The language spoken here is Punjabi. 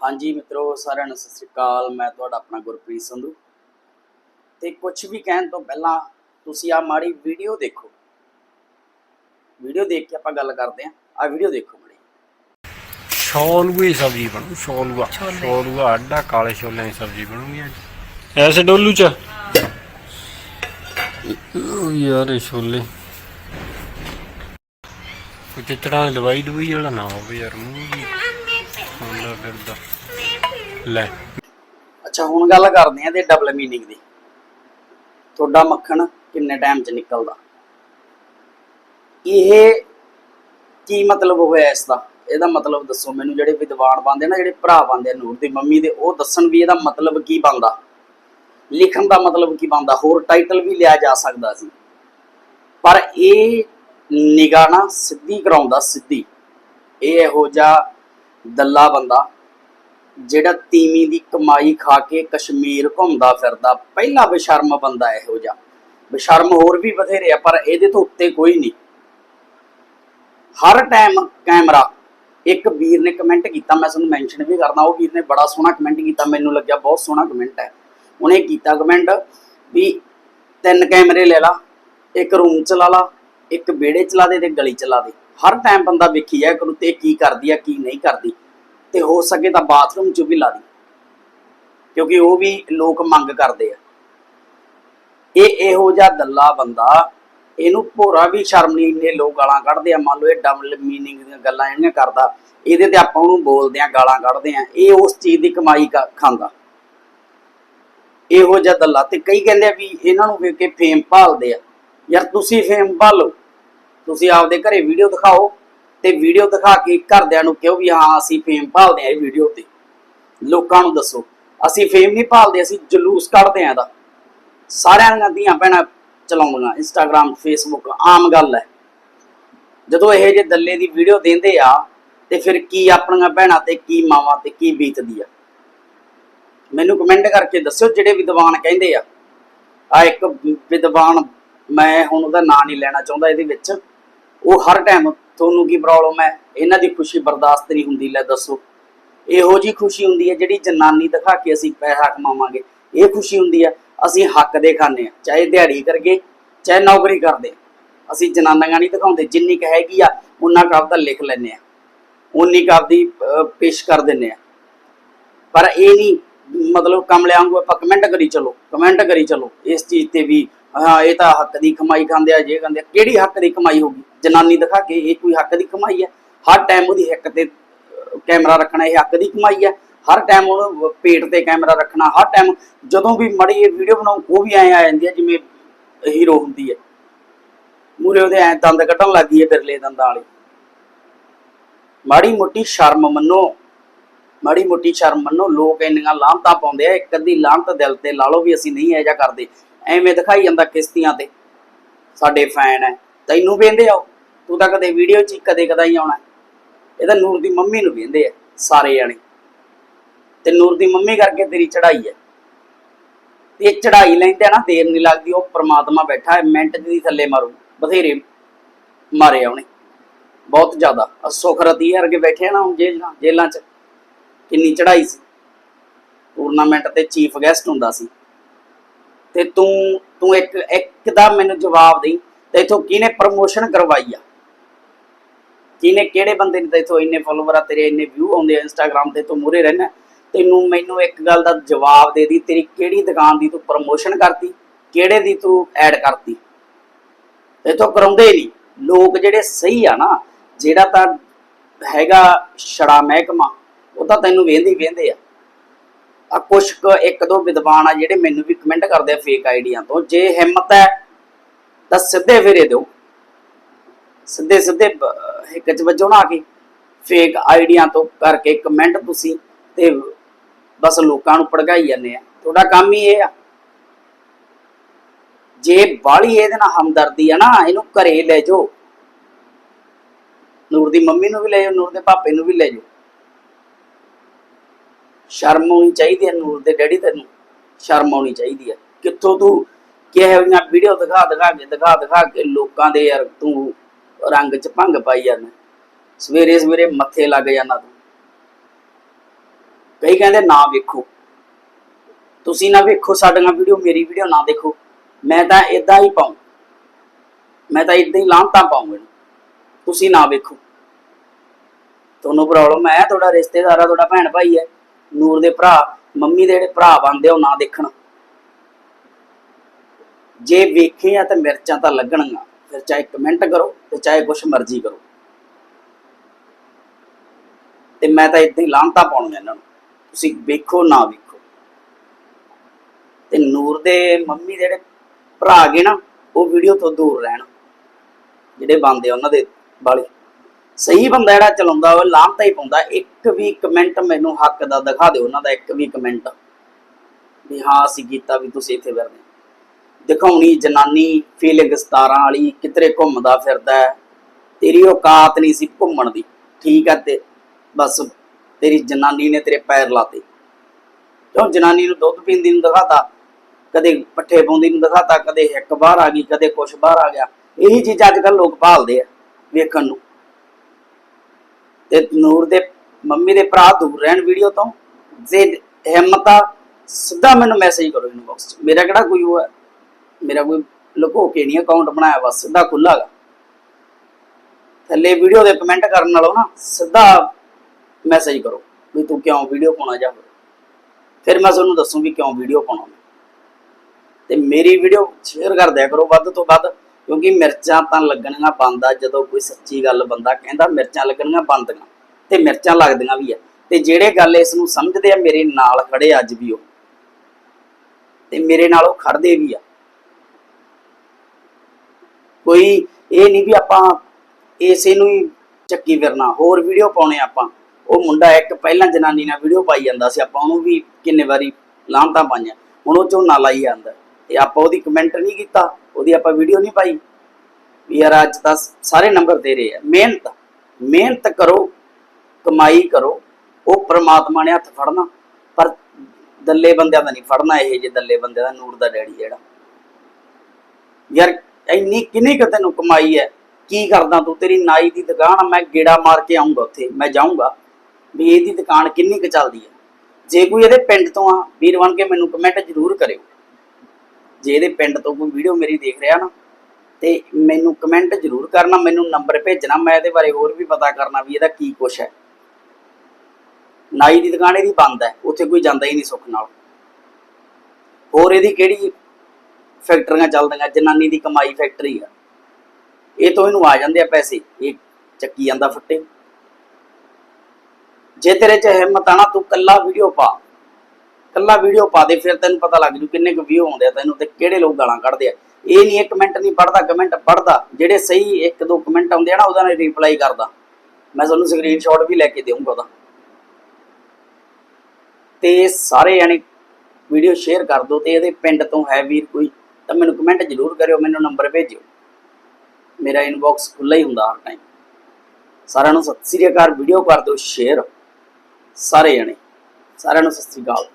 ਹਾਂਜੀ ਮਿੱਤਰੋ ਸਾਰਿਆਂ ਨੂੰ ਸਤਿ ਸ੍ਰੀ ਅਕਾਲ। ਮੈਂ ਤੁਹਾਡਾ ਆਪਣਾ ਗੁਰਪ੍ਰੀਤ ਸੰਧੂ। ਤੇ ਕੁਝ ਵੀ ਕਹਿਣ ਤੋਂ ਪਹਿਲਾਂ ਤੁਸੀਂ ਆ ਮਾੜੀ ਵੀਡੀਓ ਦੇਖੋ। ਵੀਡੀਓ ਦੇਖ ਕੇ ਆਪਾਂ ਗੱਲ ਕਰਦੇ ਆਂ ਆ ਵੀਡੀਓ ਦੇਖੋ ਮਾੜੀ ਛੋਲੂਏ ਸਬਜ਼ੀ ਬਣੂ ਛੋਲੂਆ। ਛੋਲੂਆ ਅੱਡਾ ਕਾਲੇ ਛੋਲਿਆਂ ਦੀ ਸਬਜ਼ੀ ਬਣੂਗੀ ਅੱਜ। ਐਸੇ ਡੋਲੂ ਚ? ਯਾਰ ਇਹ ਛੋਲੇ। ਕੋਈ ਚਿੱਤੜਾਂ ਦੀ ਦਵਾਈ ਦਵਾਈ ਵਾਲਾ ਨਾ ਹੋਵੇ ਯਾਰ ਮੂੰਹ ਫਿਰਦਾ। ਲੈ। ਅੱਛਾ, ਹੁਣ ਗੱਲ ਕਰਦੇ ਆਂ ਤੇ ਡਬਲ ਮੀਨਿੰਗ ਦੀ। ਤੁਹਾਡਾ ਮੱਖਣ ਕਿੰਨੇ ਟਾਈਮ ਚ ਨਿਕਲਦਾ? ਇਹ ਕੀ ਮਤਲਬ ਹੋਇਆ ਇਸ ਦਾ? ਇਹਦਾ ਮਤਲਬ ਦੱਸੋ ਮੈਨੂੰ, ਜਿਹੜੇ ਵਿਦਵਾਨ ਬੰਦੇ ਨਾ, ਜਿਹੜੇ ਭਰਾ ਬੰਦੇ ਨੂਰ ਦੀ ਮੰਮੀ ਦੇ, ਉਹ ਦੱਸਣ ਵੀ ਇਹਦਾ ਮਤਲਬ ਕੀ ਬਣਦਾ। ਲਿਖਣ ਦਾ ਮਤਲਬ ਕੀ ਬਣਦਾ? ਹੋਰ ਟਾਈਟਲ ਵੀ ਲਿਆ ਜਾ ਸਕਦਾ ਸੀ। ਪਰ ਇਹ ਨਿਗਾਹ ਨਾ ਸਿੱਧੀ ਕਰਾਉਂਦਾ, ਸਿੱਧੀ। ਇਹ ਇਹੋ ਜਿਹਾ ਦੱਲਾ ਬੰਦਾ ਜਿਹੜਾ ਤੀਵੀਂ ਦੀ ਕਮਾਈ ਖਾ ਕੇ ਕਸ਼ਮੀਰ ਘੁੰਮਦਾ ਫਿਰਦਾ, ਪਹਿਲਾ ਬੇਸ਼ਰਮ ਬੰਦਾ ਇਹੋ ਜਿਹਾ। ਬੇਸ਼ਰਮ ਹੋਰ ਵੀ ਬਥੇਰੇ ਆ, ਪਰ ਇਹਦੇ ਤੋਂ ਉੱਤੇ ਕੋਈ ਨਹੀਂ। ਹਰ ਟਾਈਮ ਕੈਮਰਾ। ਇੱਕ ਵੀਰ ਨੇ ਕਮੈਂਟ ਕੀਤਾ, ਮੈਂ ਤੁਹਾਨੂੰ ਮੈਂਸ਼ਨ ਵੀ ਕਰਦਾ, ਉਹ ਵੀਰ ਨੇ ਬੜਾ ਸੋਹਣਾ ਕਮੈਂਟ ਕੀਤਾ, ਮੈਨੂੰ ਲੱਗਿਆ ਬਹੁਤ ਸੋਹਣਾ ਕਮੈਂਟ ਹੈ। ਉਹਨੇ ਕੀਤਾ ਕਮੈਂਟ ਵੀ ਤਿੰਨ ਕੈਮਰੇ ਲੈ ਲਾ, ਇੱਕ ਰੂਮ ਚ ਲਾ ਲਾ ਇੱਕ ਵਿਹੜੇ ਚ ਲਾ ਦੇ ਤੇ ਗਲੀ ਚ ਲਾ ਦੇ। ਹਰ ਟਾਈਮ ਬੰਦਾ ਵੇਖੀ ਜਾਏ ਕਰੂ ਤੇ ਕੀ ਕਰਦੀ ਆ, ਕੀ ਨਹੀਂ ਕਰਦੀ। ਤੇ ਹੋ ਸਕੇ ਤਾਂ ਬਾਥਰੂਮ ਚ ਵੀ ਲਾ ਦੀ। ਕਿਉਂਕਿ ਉਹ ਵੀ ਲੋਕ ਮੰਗ ਕਰਦੇ ਆ। ਇਹ ਇਹੋ ਜਿਹਾ ਦੱਲਾ ਬੰਦਾ, ਇਹਨੂੰ ਭੋਰਾ ਵੀ ਸ਼ਰਮ ਨਹੀਂ, ਇੰਨੇ ਲੋਕ ਗਾਲਾਂ ਕੱਢਦੇ ਆ। ਮੰਨ ਲਓ ਇਹ ਡਬਲ ਮੀਨਿੰਗ ਦੀਆਂ ਗੱਲਾਂ ਜਿਹੜੀਆਂ ਕਰਦਾ, ਇਹਦੇ ਤੇ ਆਪਾਂ ਉਹਨੂੰ ਬੋਲਦੇ ਆ, ਗਾਲਾਂ ਕੱਢਦੇ ਆ। ਇਹ ਉਸ ਚੀਜ਼ ਦੀ ਕਮਾਈ ਖਾਂਦਾ। ਇਹੋ ਜਿਹਾ ਦੱਲਾ ਤੇ ਕਈ ਕਹਿੰਦੇ ਆ ਵੀ ਇਹਨਾਂ ਨੂੰ ਵੇਖ ਕੇ ਫੇਮ ਭਾਲਦੇ ਆ। ਯਾਰ ਤੁਸੀਂ ਫੇਮ ਭਾਲੋ। ਤੁਸੀਂ ਆਪਦੇ ਘਰੇ ਵੀਡੀਓ ਦਿਖਾਓ। ਤੇ ਵੀਡੀਓ ਦਿਖਾ ਕੇ ਘਰਦਿਆਂ ਨੂੰ ਕਿਹੋ ਵੀ ਹਾਂ, ਅਸੀਂ ਫੇਮ ਭਾਲਦੇ ਆ ਇਹ ਵੀਡੀਓ ਤੇ। ਲੋਕਾਂ ਨੂੰ ਦੱਸੋ, ਅਸੀਂ ਫੇਮ ਨਹੀਂ ਭਾਲਦੇ, ਅਸੀਂ ਜਲੂਸ ਕੱਢਦੇ ਆ ਇਹਦਾ। ਸਾਰਿਆਂ ਦੀਆਂ ਧੀਆਂ ਭੈਣਾਂ ਚਲਾਉਂਦੀਆਂ ਇੰਸਟਾਗ੍ਰam ਫੇਸਬੁੱਕ ਆਮ ਗੱਲ ਹੈ। ਜਦੋਂ ਇਹ ਜੇ ਦੱਲੇ ਦੀ ਵੀਡੀਓ ਦਿੰਦੇ ਆ, ਤੇ ਫਿਰ ਕੀ ਆਪਣੀਆਂ ਭੈਣਾਂ ਤੇ ਕੀ ਮਾਵਾਂ ਤੇ ਕੀ ਬੀਤਦੀ ਆ? ਮੈਨੂੰ ਕਮੈਂਟ ਕਰਕੇ ਦੱਸਿਓ, ਜਿਹੜੇ ਵਿਦਵਾਨ ਕਹਿੰਦੇ ਆ ਆ ਇੱਕ ਵਿਦਵਾਨ, ਮੈਂ ਹੁਣ ਉਹਦਾ ਨਾਂ ਨਹੀਂ ਲੈਣਾ ਚਾਹੁੰਦਾ ਇਹਦੇ ਵਿੱਚ, ਉਹ ਹਰ ਟਾਈਮ ਤੁਹਾਨੂੰ ਕੀ ਪ੍ਰੋਬਲਮ ਹੈ? ਇਹਨਾਂ ਦੀ ਖੁਸ਼ੀ ਬਰਦਾਸ਼ਤ ਨਹੀਂ ਹੁੰਦੀ, ਲੈ ਦੱਸੋ। ਇਹੋ ਜੀ ਖੁਸ਼ੀ ਹੁੰਦੀ ਹੈ ਜਿਹੜੀ ਜਨਾਨੀ ਦਿਖਾ ਕੇ ਅਸੀਂ ਪੈਸਾ ਕਮਾਵਾਂਗੇ। ਇਹ ਖੁਸ਼ੀ ਹੁੰਦੀ ਹੈ, ਅਸੀਂ ਹੱਕ ਦੇ ਖਾਂਦੇ ਆ ਚਾਹੇ ਦਿਹਾੜੀ ਕਰਕੇ, ਚਾਹੇ ਨੌਕਰੀ ਕਰਦੇ ਅਸੀਂ ਜਨਾਨੀਆਂ ਨਹੀਂ ਦਿਖਾਉਂਦੇ, ਜਿੰਨੀ ਕੁ ਹੈਗੀ ਆ, ਉਹਨਾਂ ਕਵਤਾ ਲਿਖ ਲੈਨੇ ਆ ਉਨੀ ਕਵਦੀ ਪੇਸ਼ ਕਰ ਦਿੰਨੇ ਆ ਪਰ ਇਹ ਨਹੀਂ, ਮਤਲਬ ਕਮਲਿਆਂ ਵਾਂਗੂ ਆਪਾਂ ਕਮੈਂਟ ਕਰੀ ਚਲੋ ਕਮੈਂਟ ਕਰੀ ਚਲੋ, ਇਸ ਚੀਜ਼ ਤੇ ਵੀ ਹਾਂ ਇਹ ਤਾਂ ਹੱਕ ਦੀ ਕਮਾਈ ਖਾਂਦੇ ਆ, ਜੇ ਖਾਂਦੇ ਕਿਹੜੀ ਹੱਕ ਦੀ ਕਮਾਈ ਹੋਗੀ ਜਨਾਨੀ ਦਿਖਾ ਕੇ ਇਹ ਕੋਈ ਹੱਕ ਦੀ ਕਮਾਈ ਹੈ ਹਰ ਟਾਈਮ ਉਹਦੀ ਹਿੱਕ ਤੇ ਕੈਮਰਾ ਰੱਖਣਾ ਇਹ ਹੱਕ ਦੀ ਕਮਾਈ ਹੈ ਹਰ ਟਾਈਮ ਉਹਨੂੰ ਪੇਟ ਤੇ ਕੈਮਰਾ ਰੱਖਣਾ, ਹਰ ਟਾਈਮ ਜਦੋਂ ਵੀ ਮੜੀ ਇਹ ਵੀਡੀਓ ਬਣਾਉ ਉਹ ਵੀ ਐ ਆ ਜਾਂਦੀ ਹੈ ਜਿਵੇਂ ਹੀਰੋ ਹੁੰਦੀ ਹੈ ਮੂਰੇ ਉਹਦੇ ਐ ਦੰਦ ਕੱਢਣ ਲੱਗੀ ਹੈ ਬਿਰਲੇ ਦੰਦਾਂ ਵਾਲੀ। ਮਾੜੀ ਮੋਟੀ ਸ਼ਰਮ ਮੰਨੋ। ਮਾੜੀ ਮੋਟੀ ਸ਼ਰਮ ਮੰਨੋ। ਲੋਕ ਇੰਨੀਆਂ ਲਾਹਨਤਾਂ ਪਾਉਂਦੇ ਆ, ਇੱਕ ਅੱਧੀ ਲਾਹਨਤ ਦਿਲ ਤੇ ਲਾ ਲਓ ਵੀ ਅਸੀਂ ਨਹੀਂ ਐਜਾ ਕਰਦੇ। ਐਵੇਂ ਦਿਖਾਈ ਜਾਂਦਾ ਕਿਸ਼ਤੀਆਂ ਤੇ। ਸਾਡੇ ਫੈਨ ਐ। ਤੈਨੂੰ ਵੇਂਦੇ ਆ ਤੂੰ ਤਾਂ ਕਦੇ ਵੀਡੀਓ 'ਚ ਹੀ ਕਦੇ ਕਦਾਈ ਆਉਣਾ ਇਹ ਤਾਂ ਨੂਰ ਦੀ ਮੰਮੀ ਨੂੰ ਵੇਂਦੇ ਆ ਸਾਰੇ ਜਾਣੇ। ਤੇ ਨੂਰ ਦੀ ਮੰਮੀ ਕਰਕੇ ਤੇਰੀ ਚੜਾਈ ਹੈ ਤੇ ਚੜਾਈ ਲੈਂਦੇ ਆ ਨਾ, ਦੇਰ ਨਹੀਂ ਲੱਗਦੀ, ਉਹ ਪ੍ਰਮਾਤਮਾ ਬੈਠਾ ਹੈ ਮਿੰਟ ਦੀ ਥੱਲੇ ਮਾਰੂ, ਬਥੇਰੇ ਮਾਰੇ ਆ ਉਹਨੇ। ਬਹੁਤ ਜ਼ਿਆਦਾ। ਆਹ ਸੁੱਖ ਰਤੀ ਵਰਗੇ ਬੈਠੇ ਆ ਨਾ ਹੁਣ ਜੇਲ੍ਹਾਂ ਜੇਲ੍ਹਾਂ 'ਚ। ਕਿੰਨੀ ਚੜਾਈ ਸੀ। ਟੂਰਨਾਮੈਂਟ ਤੇ ਚੀਫ ਗੈਸਟ ਹੁੰਦਾ ਸੀ। ਤੇ ਤੂੰ ਤੂੰ ਇੱਕ ਇੱਕ ਦਾ ਮੈਨੂੰ ਜਵਾਬ ਦੇ ਤੇ ਇਥੋਂ ਕਿਹਨੇ ਪ੍ਰਮੋਸ਼ਨ ਕਰਵਾਈ ਆ? ਕਿਹਨੇ, ਕਿਹੜੇ ਬੰਦੇ ਨੇ ਤੇਥੋਂ ਇੰਨੇ ਫਾਲੋਵਰ ਆ, ਤੇਰੇ ਇੰਨੇ ਵਿਊ ਆਉਂਦੇ ਆ ਇੰਸਟਾਗ੍ਰam ਤੇ ਤੂੰ ਮੂਰੇ ਰਹਿਣਾ ਤੈਨੂੰ ਮੈਨੂੰ ਇੱਕ ਗੱਲ ਦਾ ਜਵਾਬ ਦੇ ਦੀ ਤੇਰੀ ਕਿਹੜੀ ਦੁਕਾਨ ਦੀ ਤੂੰ ਪ੍ਰਮੋਸ਼ਨ ਕਰਤੀ? ਕਿਹੜੇ ਦੀ ਤੂੰ ਐਡ ਕਰਤੀ? ਇਥੋਂ ਕਰਾਉਂਦੇ ਨਹੀਂ ਲੋਕ ਜਿਹੜੇ ਸਹੀ ਆ ਨਾ, ਜਿਹੜਾ ਤਾਂ ਹੈਗਾ ਛੜਾ ਮਹਿਕਮਾ, ਉਹ ਤਾਂ ਤੈਨੂੰ ਵੇਂਦੇ ਹੀ ਵੇਂਦੇ ਆ। ਆ ਕੁਛ ਇੱਕ ਦੋ ਵਿਦਵਾਨ ਆ ਜਿਹੜੇ ਮੈਨੂੰ ਵੀ ਕਮੈਂਟ ਕਰਦੇ ਆ ਫੇਕ ਆਈਡੀਆਂ ਤੋਂ। ਜੇ ਹਿੰਮਤ ਹੈ, ਤਾਂ ਸਿੱਧੇ ਫੇਰੇ ਦਿਓ। ਸਿੱਧੇ ਸਿੱਧੇ ਬ- ਹਿੱਕ ਚ ਵੱਜੋ ਨਾ ਕੇ ਫੇਕ ਆਈਡੀਆਂ ਤੋਂ ਕਰਕੇ ਕਮੈਂਟ ਤੁਸੀਂ ਤੇ ਬਸ ਲੋਕਾਂ ਨੂੰ ਭੜਕਾਈ ਜਾਂਦੇ ਆ। ਤੁਹਾਡਾ ਕੰਮ ਹੀ ਇਹ ਆ। ਜੇ ਬਾਲੀ ਇਹਦੇ ਨਾਲ ਹਮਦਰਦੀ ਆ ਨਾ, ਇਹਨੂੰ ਘਰੇ ਲੈ ਜਾਓ। ਨੂਰ ਦੀ ਮੰਮੀ ਨੂੰ ਵੀ ਲੈ ਜਾਓ, ਨੂਰ ਦੇ ਪਾਪੇ ਨੂੰ ਵੀ ਲੈ ਜਾਓ। ਸ਼ਰਮ ਆਉਣੀ ਚਾਹੀਦੀ ਹੈ ਨੂਰ ਦੇ ਡੈਡੀ ਤੈਨੂੰ, ਸ਼ਰਮ ਆਉਣੀ ਚਾਹੀਦੀ ਹੈ। ਕਿੱਥੋਂ ਤੂੰ ਕਿਹੋ ਜਿਹੀਆਂ ਵੀਡੀਓ ਦਿਖਾ ਦਿਖਾ ਕੇ, ਦਿਖਾ ਦਿਖਾ ਕੇ ਲੋਕਾਂ ਦੇ ਯਾਰ ਤੂੰ ਰੰਗ ਚ ਭੰਗ ਪਾਈ ਜਾਂਦਾ। ਸਵੇਰੇ ਸਵੇਰੇ ਮੱਥੇ ਲੱਗ ਜਾਂਦਾ ਤੂੰ। ਕਈ ਕਹਿੰਦੇ ਨਾ ਵੇਖੋ। ਤੁਸੀਂ ਨਾ ਵੇਖੋ ਸਾਡੀਆਂ ਵੀਡੀਓ ਮੇਰੀ ਵੀਡੀਓ ਨਾ ਦੇਖੋ। ਮੈਂ ਤਾਂ ਇਦਾਂ ਹੀ ਪਾਉਂ। ਮੈਂ ਤਾਂ ਇਦਾਂ ਹੀ ਲਾਂਤਾ ਪਾਉਂਗਾ। ਤੁਸੀਂ ਨਾ ਵੇਖੋ। ਤੁਹਾਨੂੰ ਪ੍ਰੋਬਲਮ ਹੈ, ਤੁਹਾਡਾ ਰਿਸ਼ਤੇਦਾਰ ਆ, ਤੁਹਾਡਾ ਭੈਣ ਭਾਈ ਹੈ। ਨੂਰ ਦੇ ਭਰਾ, ਮੰਮੀ ਦੇ ਜਿਹੜੇ ਭਰਾ ਬੰਦੇ ਉਹ ਨਾ ਦੇਖਣ। ਜੇ ਵੇਖੇ ਆ ਤਾਂ ਮਿਰਚਾਂ ਤਾਂ ਲੱਗਣਗੀਆਂ। ਫਿਰ ਚਾਹੇ ਕਮੈਂਟ ਕਰੋ ਤੇ ਚਾਹੇ ਕੁਛ ਮਰਜ਼ੀ ਕਰੋ। ਤੇ ਮੈਂ ਤਾਂ ਇਦਾਂ ਹੀ ਲਾਂਤਾ ਪਾਉਣੀਆਂ ਇਹਨਾਂ ਨੂੰ। ਤੁਸੀਂ ਵੇਖੋ, ਨਾ ਵੇਖੋ। ਤੇ ਨੂਰ ਦੇ ਮੰਮੀ ਦੇ ਜਿਹੜੇ ਭਰਾ ਗਏ ਨਾ, ਉਹ ਵੀਡੀਓ ਤੋਂ ਦੂਰ ਰਹਿਣ। ਜਿਹੜੇ ਬੰਦੇ ਆ ਉਹਨਾਂ ਦੇ ਵਾਲੇ ਸਹੀ ਬੰਦਾ ਜਿਹੜਾ ਚਲਾਉਂਦਾ, ਉਹ ਲਾਂਤਾ ਹੀ ਪਾਉਂਦਾ। ਇੱਕ ਵੀ ਕਮੈਂਟ ਮੈਨੂੰ ਹੱਕ ਦਾ ਦਿਖਾ ਦਿਓ, ਉਹਨਾਂ ਦਾ ਇੱਕ ਵੀ ਕਮੈਂਟ ਵੀ ਹਾਂ, ਅਸੀਂ ਕੀਤਾ ਵੀ ਤੁਸੀਂ ਇੱਥੇ ਫਿਰਦੇ। ਦਿਖਾਉਣੀ ਜਨਾਨੀ ਫੀਲਿੰਗ 17 ਵਾਲੀ, ਕਿਧਰੇ ਘੁੰਮਦਾ ਫਿਰਦਾ ਤੇਰੀ ਔਕਾਤ ਨਹੀਂ ਸੀ ਘੁੰਮਣ ਦੀ। ਠੀਕ ਹੈ ਤੇ ਬਸ, ਤੇਰੀ ਜਨਾਨੀ ਨੇ ਤੇਰੇ ਪੈਰ ਲਾਤੇ। ਕਿਉਂ ਜਨਾਨੀ ਨੂੰ ਦੁੱਧ ਪੀਂਦੀ ਨੂੰ ਦਿਖਾਤਾ? ਕਦੇ ਪੱਠੇ ਪਾਉਂਦੀ ਨੂੰ ਦਿਖਾਤਾ, ਕਦੇ ਹਿੱਕ ਬਾਹਰ ਆ ਗਈ, ਕਦੇ ਕੁਛ ਬਾਹਰ ਆ ਗਿਆ। ਇਹੀ ਚੀਜ਼ ਅੱਜ ਕੱਲ ਲੋਕ ਭਾਲਦੇ ਆ, ਵੇਖਣ ਨੂੰ। ਤੇ ਨੂਰ ਦੇ ਮੰਮੀ ਦੇ ਭਰਾ ਦੂਰ ਰਹਿਣ ਵੀਡੀਓ ਤੋਂ, ਜੇ ਹਿੰਮਤ ਆ, ਸਿੱਧਾ ਮੈਨੂੰ ਮੈਸੇਜ ਕਰੋ ਇਨਬਾਕਸ 'ਚ। ਮੇਰਾ ਕਿਹੜਾ ਕੋਈ ਉਹ ਹੈ? ਮੇਰਾ ਕੋਈ ਲੁਕੋ ਕੇ ਨਹੀਂ ਅਕਾਊਂਟ ਬਣਾਇਆ, ਬਸ ਸਿੱਧਾ ਖੁੱਲਾ ਥੱਲੇ ਵੀਡੀਓ ਦੇ ਕਮੈਂਟ ਕਰਨ ਨਾਲੋਂ ਨਾ ਸਿੱਧਾ ਮੈਸੇਜ ਕਰੋ ਵੀ ਤੂੰ ਕਿਉਂ ਵੀਡੀਓ ਪਾਉਣਾ ਚਾਹੁੰਦਾ? ਫਿਰ ਮੈਂ ਤੁਹਾਨੂੰ ਦੱਸੂ ਵੀ ਕਿਉਂ ਵੀਡੀਓ ਪਾਉਣਾ। ਤੇ ਮੇਰੀ ਵੀਡੀਓ ਸ਼ੇਅਰ ਕਰ ਦਿਆ ਕਰੋ ਵੱਧ ਤੋਂ ਵੱਧ। ਕਿਉਂਕਿ ਮਿਰਚਾਂ ਤਾਂ ਲੱਗਣੀਆਂ ਬੰਦ ਜਦੋਂ ਕੋਈ ਸੱਚੀ ਗੱਲ ਬੰਦਾ ਕਹਿੰਦਾ ਮਿਰਚਾਂ ਲੱਗਣੀਆਂ ਬੰਦੀਆਂ ਤੇ ਮਿਰਚਾਂ ਲੱਗਦੀਆਂ ਵੀ ਆ। ਤੇ ਜਿਹੜੇ ਗੱਲ ਇਸ ਨੂੰ ਸਮਝਦੇ ਆ, ਮੇਰੇ ਨਾਲ ਖੜੇ ਅੱਜ ਵੀ ਉਹ। ਤੇ ਮੇਰੇ ਨਾਲ ਉਹ ਖੜਦੇ ਵੀ ਆ। ਕੋਈ ਇਹ ਨਹੀਂ ਵੀ ਆਪਾਂ ਇਸੇ ਨੂੰ ਹੀ ਚੱਕੀ ਫਿਰਨਾ, ਹੋਰ ਵੀਡੀਓ ਪਾਉਣੇ ਆਪਾਂ। ਉਹ ਮੁੰਡਾ ਇੱਕ ਪਹਿਲਾਂ ਜਨਾਨੀ ਨਾਲ ਵੀਡੀਓ ਪਾਈ ਜਾਂਦਾ ਸੀ, ਆਪਾਂ ਉਹਨੂੰ ਵੀ ਕਿੰਨੇ ਵਾਰੀ ਲਾਂਤਾਂ ਪਾਈਆਂ। ਹੁਣ ਉਹ ਝੋਨਾ ਲਾਈ ਜਾਂਦਾ। ਤੇ ਆਪਾਂ ਉਹਦੀ ਕਮੈਂਟ ਨਹੀਂ ਕੀਤਾ। ਉਹਦੀ ਆਪਾਂ ਵੀਡੀਓ ਨਹੀਂ ਪਾਈ। ਯਾਰ ਅੱਜ ਤਾਂ ਸਾਰੇ ਨੰਬਰ ਦੇ ਰਹੇ ਆ। ਮਿਹਨਤ ਮਿਹਨਤ ਕਰੋ, ਕਮਾਈ ਕਰੋ। ਉਹ ਪ੍ਰਮਾਤਮਾ ਨੇ ਹੱਥ ਫੜਨਾ। ਪਰ ਦੱਲੇ ਬੰਦਿਆਂ ਦਾ ਨਹੀਂ ਫੜਨਾ ਇਹ ਜੇ ਦੱਲੇ ਬੰਦਿਆਂ ਦਾ, ਨੂਰ ਦਾ ਡੈਡੀ ਜਿਹੜਾ। ਯਾਰ ਇੰਨੀ ਕਿੰਨੀ ਕੁ ਤੈਨੂੰ ਕਮਾਈ ਹੈ? ਕੀ ਕਰਦਾ ਤੂੰ? ਤੇਰੀ ਨਾਈ ਦੀ ਦੁਕਾਨ ਮੈਂ ਗੇੜਾ ਮਾਰ ਕੇ ਆਉਂਗਾ ਉੱਥੇ, ਮੈਂ ਜਾਊਂਗਾ। ਵੀ ਇਹਦੀ ਦੁਕਾਨ ਕਿੰਨੀ ਕੁ ਚੱਲਦੀ ਹੈ? ਜੇ ਕੋਈ ਇਹਦੇ ਪਿੰਡ ਤੋਂ ਆ, ਵੀਰ ਬਣ ਕੇ ਮੈਨੂੰ ਕਮੈਂਟ ਜ਼ਰੂਰ ਕਰਿਓ। ਜੇ ਇਹਦੇ ਪਿੰਡ ਤੋਂ ਕੋਈ ਵੀਡੀਓ ਮੇਰੀ ਦੇਖ ਰਿਹਾ ਨਾ, ਤੇ ਮੈਨੂੰ ਕਮੈਂਟ ਜ਼ਰੂਰ ਕਰਨਾ, ਮੈਨੂੰ ਨੰਬਰ ਭੇਜਣਾ, ਮੈਂ ਇਹਦੇ ਬਾਰੇ ਹੋਰ ਵੀ ਪਤਾ ਕਰਨਾ ਵੀ ਇਹਦਾ ਕੀ ਕੁਛ ਹੈ। ਨਾਈ ਦੀ ਦੁਕਾਨ ਇਹਦੀ ਬੰਦ ਹੈ, ਉੱਥੇ ਕੋਈ ਜਾਂਦਾ ਹੀ ਨਹੀਂ ਸੁੱਖ ਨਾਲ। ਹੋਰ ਇਹਦੀ ਕਿਹੜੀ ਫੈਕਟਰੀਆਂ ਚੱਲਦੀਆਂ, ਜਨਾਨੀ ਦੀ ਕਮਾਈ ਫੈਕਟਰੀ ਆ। ਇਹ ਤੋਂ ਇਹਨੂੰ ਆ ਜਾਂਦੇ ਆ ਪੈਸੇ, ਇਹ ਚੱਕੀ ਜਾਂਦਾ ਫੱਟੇ। ਜੇ ਤੇਰੇ ਚ ਹਿੰਮਤ ਆ ਨਾ, ਤੂੰ ਕੱਲਾ ਵੀਡੀਓ ਪਾ। ਕੱਲਾ ਵੀਡੀਓ ਪਾ ਦੇ, ਫਿਰ ਤੈਨੂੰ ਪਤਾ ਲੱਗ ਜੂ ਕਿੰਨੇ ਕੁ ਵਿਊ ਆਉਂਦੇ ਆ ਤੈਨੂੰ ਤੇ ਕਿਹੜੇ ਲੋਕ ਗਾਲਾਂ ਕੱਢਦੇ ਆ। ਇਹ ਨਹੀਂ, ਇੱਕ ਕਮੈਂਟ ਨਹੀਂ ਪੜਦਾ ਕਮੈਂਟ ਪੜਦਾ ਜਿਹੜੇ ਸਹੀ ਇੱਕ ਦੋ ਕਮੈਂਟ ਆਉਂਦੇ ਆ ਨਾ, ਉਹਦਾ ਰਿਪਲਾਈ ਕਰਦਾ। ਮੈਂ ਤੁਹਾਨੂੰ ਸਕਰੀਨਸ਼ਾਟ ਵੀ ਲੈ ਕੇ ਦੇਵਾਂਗਾ ਉਹਦਾ। ਤੇ ਸਾਰੇ ਜਾਣੇ ਵੀਡੀਓ ਸ਼ੇਅਰ ਕਰ ਦਿਓ ਤੇ ਇਹਦੇ ਪਿੰਡ ਤੋਂ ਹੈ ਵੀਰ ਕੋਈ, ਤਾਂ ਮੈਨੂੰ ਕਮੈਂਟ ਜ਼ਰੂਰ ਕਰਿਓ, ਮੈਨੂੰ ਨੰਬਰ ਭੇਜਿਓ। ਮੇਰਾ ਇਨਬਾਕਸ ਖੁੱਲਾ ਹੀ ਹੁੰਦਾ ਹਰ ਟਾਈਮ ਸਾਰਿਆਂ ਨੂੰ ਸਤਿ ਸ੍ਰੀ ਅਕਾਲ ਵੀਡੀਓ ਕਰ ਦਿਓ ਸ਼ੇਅਰ ਸਾਰੇ ਜਣੇ, ਸਾਰਿਆਂ ਨੂੰ ਸਤਿ ਸ੍ਰੀ ਅਕਾਲ।